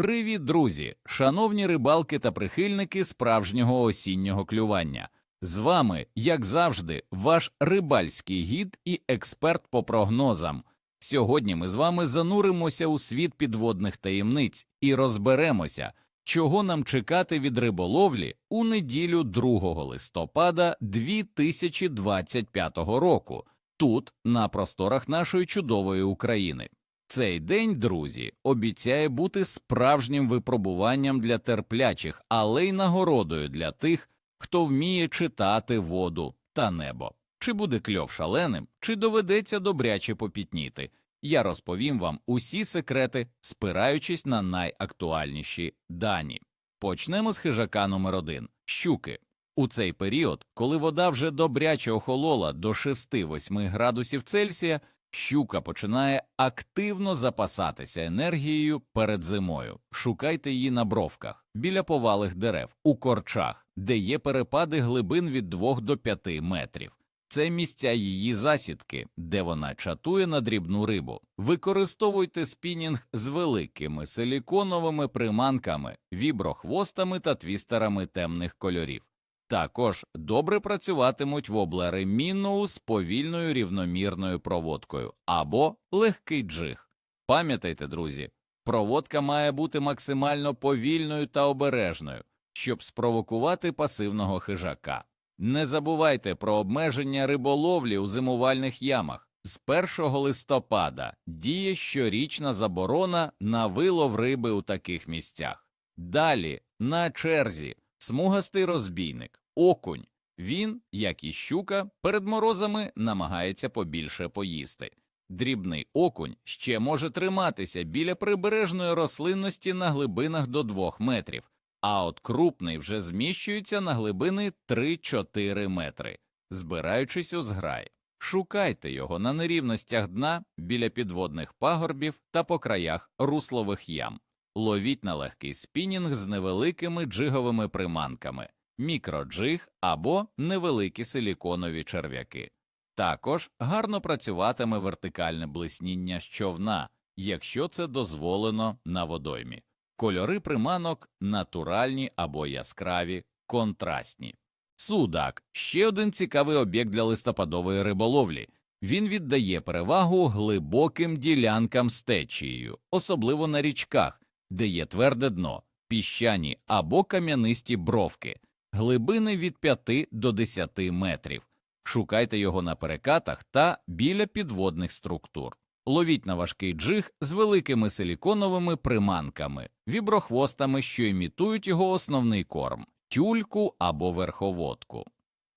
Привіт, друзі! Шановні рибалки та прихильники справжнього осіннього клювання. З вами, як завжди, ваш рибальський гід і експерт по прогнозам. Сьогодні ми з вами зануримося у світ підводних таємниць і розберемося, чого нам чекати від риболовлі у неділю 2 листопада 2025 року, тут, на просторах нашої чудової України. Цей день, друзі, обіцяє бути справжнім випробуванням для терплячих, але й нагородою для тих, хто вміє читати воду та небо. Чи буде кльов шаленим, чи доведеться добряче попітніти. Я розповім вам усі секрети, спираючись на найактуальніші дані. Почнемо з хижака номер 1 щуки. У цей період, коли вода вже добряче охолола до 6-8 градусів Цельсія, щука починає активно запасатися енергією перед зимою. Шукайте її на бровках, біля повалих дерев, у корчах, де є перепади глибин від 2 до 5 метрів. Це місця її засідки, де вона чатує на дрібну рибу. Використовуйте спінінг з великими силіконовими приманками, віброхвостами та твістерами темних кольорів. Також добре працюватимуть воблери мінноу з повільною рівномірною проводкою або легкий джиг. Пам'ятайте, друзі, проводка має бути максимально повільною та обережною, щоб спровокувати пасивного хижака. Не забувайте про обмеження риболовлі у зимувальних ямах. З 1 листопада діє щорічна заборона на вилов риби у таких місцях. Далі на черзі смугастий розбійник, окунь. Він, як і щука, перед морозами намагається побільше поїсти. Дрібний окунь ще може триматися біля прибережної рослинності на глибинах до 2 метрів, а от крупний вже зміщується на глибини 3-4 метри, збираючись у зграй. Шукайте його на нерівностях дна біля підводних пагорбів та по краях руслових ям. Ловіть на легкий спінінг з невеликими джиговими приманками, мікроджиг або невеликі силіконові черв'яки. Також гарно працюватиме вертикальне блисніння з човна, якщо це дозволено на водоймі. Кольори приманок натуральні або яскраві, контрастні. Судак ще один цікавий об'єкт для листопадової риболовлі. Він віддає перевагу глибоким ділянкам з течією, особливо на річках, де є тверде дно, піщані або кам'янисті бровки, глибини від 5 до 10 метрів. Шукайте його на перекатах та біля підводних структур. Ловіть на важкий джиг з великими силіконовими приманками, віброхвостами, що імітують його основний корм, тюльку або верховодку.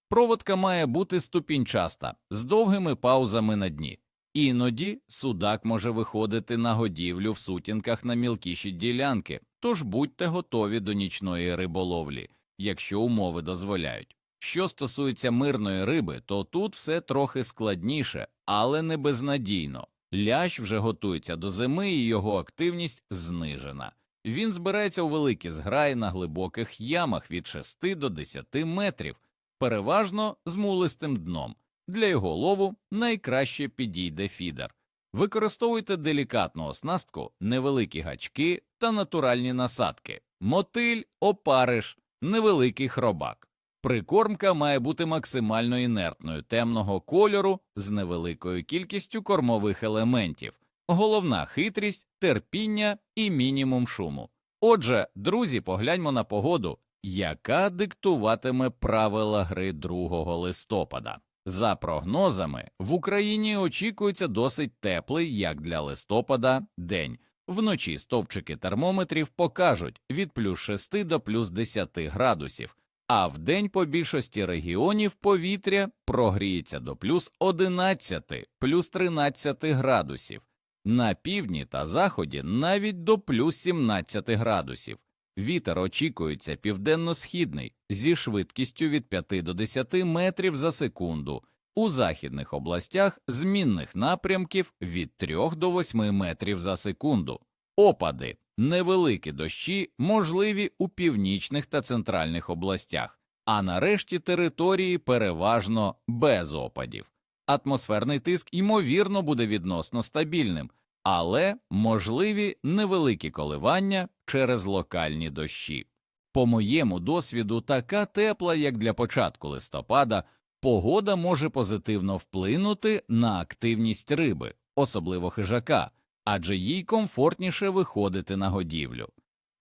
Проводка має бути ступінчаста, з довгими паузами на дні. Іноді судак може виходити на годівлю в сутінках на мілкіші ділянки, тож будьте готові до нічної риболовлі, якщо умови дозволяють. Що стосується мирної риби, то тут все трохи складніше, але не безнадійно. Лящ вже готується до зими і його активність знижена. Він збирається у великі зграї на глибоких ямах від 6 до 10 метрів, переважно з мулистим дном. Для його лову найкраще підійде фідер. Використовуйте делікатну оснастку, невеликі гачки та натуральні насадки, мотиль, опариш, невеликий хробак. Прикормка має бути максимально інертною темного кольору з невеликою кількістю кормових елементів, головна хитрість, терпіння і мінімум шуму. Отже, друзі, погляньмо на погоду, яка диктуватиме правила гри 2 листопада. За прогнозами, в Україні очікується досить теплий, як для листопада, день. Вночі стовпчики термометрів покажуть від плюс 6 до плюс 10 градусів а вдень по більшості регіонів повітря прогріється до плюс 11, плюс 13 градусів, на півдні та заході навіть до плюс 17 градусів. Вітер очікується південно-східний зі швидкістю від 5 до 10 метрів за секунду, у західних областях змінних напрямків від 3 до 8 метрів за секунду. Опади невеликі дощі можливі у північних та центральних областях, а нарешті території переважно без опадів. Атмосферний тиск, ймовірно, буде відносно стабільним, але можливі невеликі коливання через локальні дощі. По моєму досвіду, така тепла, як для початку листопада, погода може позитивно вплинути на активність риби, особливо хижака, адже їй комфортніше виходити на годівлю.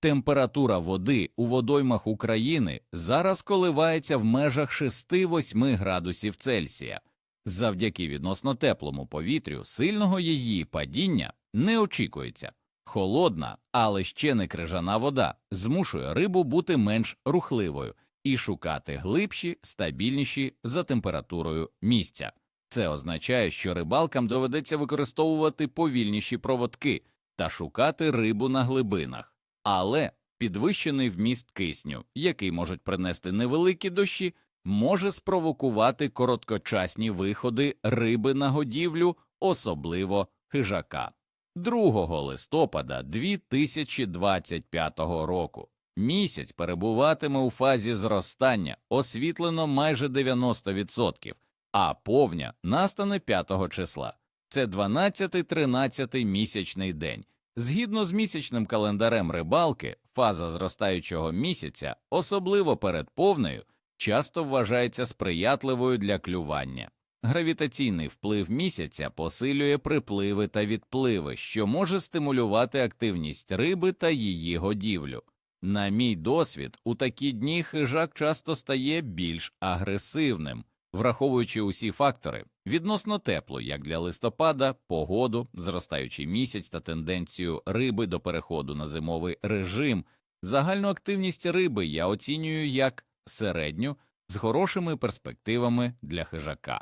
Температура води у водоймах України зараз коливається в межах 6-8 градусів Цельсія. Завдяки відносно теплому повітрю сильного її падіння не очікується. Холодна, але ще не крижана вода змушує рибу бути менш рухливою і шукати глибші, стабільніші за температурою місця. Це означає, що рибалкам доведеться використовувати повільніші проводки та шукати рибу на глибинах, але підвищений вміст кисню, який можуть принести невеликі дощі, може спровокувати короткочасні виходи риби на годівлю, особливо хижака. 2 листопада 2025 року місяць перебуватиме у фазі зростання, освітлено майже 90%, а повня настане 5 числа. Це 12-13 місячний день. Згідно з місячним календарем рибалки, фаза зростаючого місяця, особливо перед повнею, часто вважається сприятливою для клювання. Гравітаційний вплив місяця посилює припливи та відпливи, що може стимулювати активність риби та її годівлю. На мій досвід, у такі дні хижак часто стає більш агресивним, враховуючи усі фактори відносно тепло, як для листопада, погоду, зростаючий місяць та тенденцію риби до переходу на зимовий режим. Загальну активність риби я оцінюю як середню з хорошими перспективами для хижака.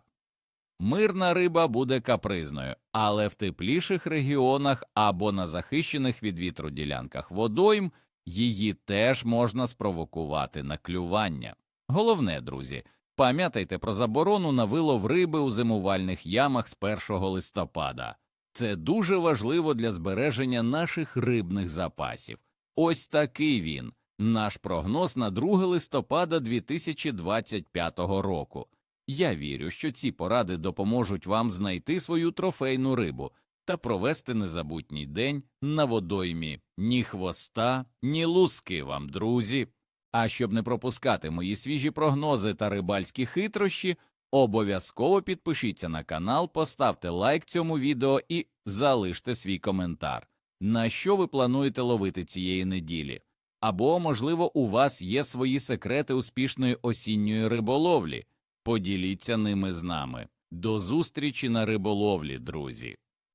Мирна риба буде капризною, але в тепліших регіонах або на захищених від вітру ділянках водойм її теж можна спровокувати на клювання. Головне, друзі, пам'ятайте про заборону на вилов риби у зимувальних ямах з 1 листопада. Це дуже важливо для збереження наших рибних запасів. Ось такий він, наш прогноз на 2 листопада 2025 року. Я вірю, що ці поради допоможуть вам знайти свою трофейну рибу та провести незабутній день на водоймі. Ні хвоста, ні луски вам, друзі. А щоб не пропускати мої свіжі прогнози та рибальські хитрощі, обов'язково підпишіться на канал, поставте лайк цьому відео і залиште свій коментар. На що ви плануєте ловити цієї неділі? Або, можливо, у вас є свої секрети успішної осінньої риболовлі. Поділіться ними з нами. До зустрічі на риболовлі, друзі!